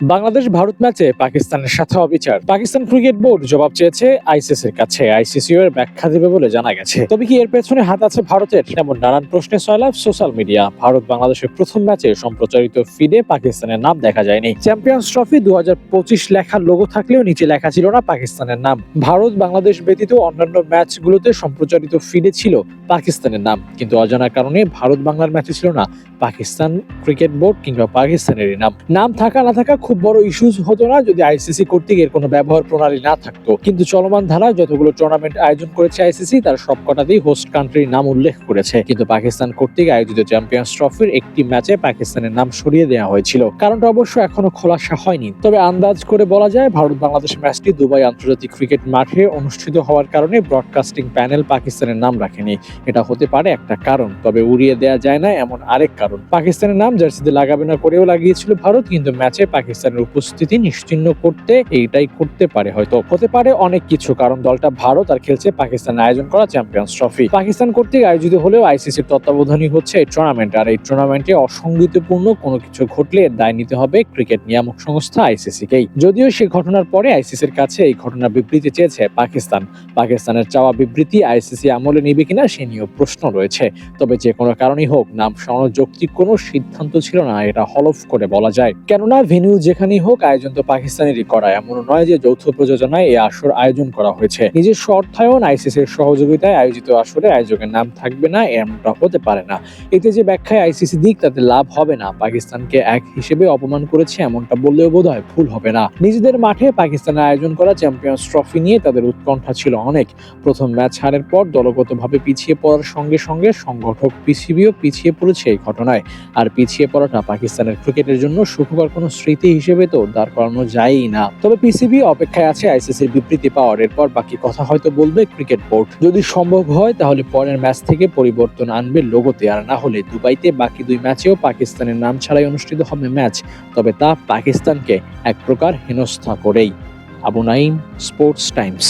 বাংলাদেশ ভারত ম্যাচে পাকিস্তানের সাথে অবিচার। পাকিস্তান ক্রিকেট বোর্ড জবাব চেয়েছে আইসিসির কাছে। আইসিসিও এর ব্যাখ্যা দেবে বলে জানা গেছে। তবে কি এর পেছনে হাত আছে ভারতের? এমন নানান প্রশ্নে সয়লাভ সোশ্যাল মিডিয়া। ভারত বাংলাদেশের প্রথম ম্যাচে সম্প্রচারিত ফিডে পাকিস্তানের নাম দেখা যায়নি। চ্যাম্পিয়ন্স ট্রফি দু লেখার লোগো থাকলেও নিচে লেখা ছিল না পাকিস্তানের নাম। ভারত বাংলাদেশ ব্যতীত অন্যান্য ম্যাচগুলোতে সম্প্রচারিত ফিডে ছিল পাকিস্তানের নাম। কিন্তু অজানার কারণে ভারত বাংলার ম্যাচে ছিল না পাকিস্তান ক্রিকেট বোর্ড কিংবা পাকিস্তানেরই নাম। নাম থাকা না থাকা খুব বড় ইস্যুজ হতো না যদি আইসিসি কর্তৃক এর কোনো ব্যবহার প্রণালী না থাকতো। কিন্তু চলমান ধারায় যতগুলো টুর্নামেন্ট আয়োজন করেছে আইসিসি তার সবকটাতেই হোস্ট কান্ট্রির নাম উল্লেখ করেছে। কিন্তু পাকিস্তান কর্তৃক আয়োজিত চ্যাম্পিয়ন্স ট্রফির একটি ম্যাচে পাকিস্তানের নাম সরিয়ে দেওয়া হয়েছিল। কারণটা অবশ্য এখনও খোলাসা হয়নি। তবে আন্দাজ করে বলা যায়, ভারত বাংলাদেশ ম্যাচটি দুবাই আন্তর্জাতিক ক্রিকেট মাঠে অনুষ্ঠিত হওয়ার কারণে ব্রডকাস্টিং প্যানেল পাকিস্তানের নাম রাখেনি। এটা হতে পারে একটা কারণ, তবে উড়িয়ে দেওয়া যায় না এমন আরেক কারণ। পাকিস্তানের নাম জার্সিতে লাগাবে না করেও লাগিয়েছিল ভারত, কিন্তু ম্যাচে পাকিস্তানের উপস্থিতি নিশ্চিহ্ন করতে এইটাই করতে পারে, হয়তো হতে পারে অনেক কিছু। কারণ দলটা ভারত আর খেলছে পাকিস্তান আয়োজন করা চ্যাম্পিয়ন্স ট্রফি পাকিস্তান কর্তৃক আয়োজিত হলেও আইসিসির তত্ত্বাবধানই হচ্ছে এই টুর্নামেন্ট আর এই টুর্নামেন্টে অসঙ্গতিপূর্ণ কোনো কিছু ঘটলে এর দায় নিতে হবে ক্রিকেট নিয়ামক সংস্থা আইসিসিকেই। যদিও সেই ঘটনার পরে আইসিসির কাছে এই ঘটনার বিবৃতি চেয়েছে পাকিস্তান। পাকিস্তানের চাওয়া বিবৃতি আইসিসি আমলে নিবে কিনা সে নিয়েও প্রশ্ন রয়েছে। তবে যে কোনো কারণেই হোক, নাম সরানোর যৌক্তিক কোনো সিদ্ধান্ত ছিল না, এটা হলফ করে বলা যায়। কেননা, ভেন্যু যেখানেই হোক আয়োজন তো পাকিস্তানেরই করা এমন নয় যে যৌথ প্রযোজনায় এই আসর আয়োজন করা হয়েছে। নিজস্ব অর্থায়ন আইসিসির সহযোগিতায় আয়োজিত আসরে আয়োজকের নাম থাকবে না, এমনটা হতে পারে না। এতে যে ব্যাখ্যায় আইসিসি দিক, তাতে লাভ হবে না। পাকিস্তানকে এক হিসেবে অপমান করেছে, এমনটা বললেও বোধ হয় ভুল হবে না। নিজেদের মাঠে পাকিস্তানের আয়োজন করা চ্যাম্পিয়ন্স ট্রফি নিয়ে তাদের উৎকণ্ঠা ছিল অনেক। প্রথম ম্যাচ হারের পর দলগতভাবে পিছিয়ে পড়ার সঙ্গে সঙ্গে সংগঠক পিসিবিও পিছিয়ে পড়েছে এই ঘটনায়। আর পিছিয়ে পড়াটা পাকিস্তানের ক্রিকেটের জন্য সুখকর কোনো স্মৃতি হিসেবে তো দাঁড় করানো যায়ই না। তবে পিসিবি অপেক্ষায় আছে আইসিসির বিবৃতি পাওয়ার। এরপর বাকি কথা হয়তো বলবে ক্রিকেট বোর্ড যদি সম্ভব হয়, তাহলে পরের ম্যাচ থেকে পরিবর্তন আনবে লোগোতে আর না হলে দুবাইতে বাকি দুই ম্যাচেও পাকিস্তানের নাম ছাড়াই অনুষ্ঠিত হবে ম্যাচ। তবে তা পাকিস্তানকে এক প্রকার হেনস্থা করেই। Abu Naim sports Times